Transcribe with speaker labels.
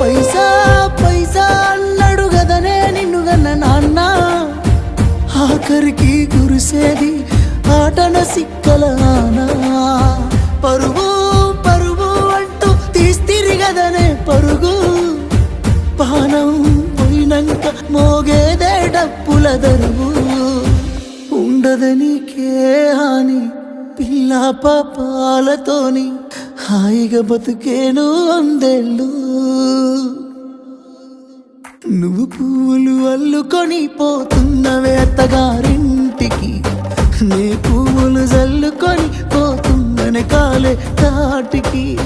Speaker 1: పైసా పైసా అన్నాడు గదనే నిన్ను గన్న నాన్న. ఆఖరికి కురిసేది ఆటన సిక్కల పరుగు పరుగు అంటూ తీస్తిరి గదనే పరుగు. పానం పోయినంక మోగేదే డప్పుల దరువు. ఉండదనికే హాని పిల్ల పాపాలతోని హాయిగా బతుకేను అందేళ్ళు. నువ్వు పువ్వులు అల్లుకొని పోతున్నవే అత్తగారింటికి. నే పువ్వులు జల్లుకొని పోతుందనే కాలే తాటికి.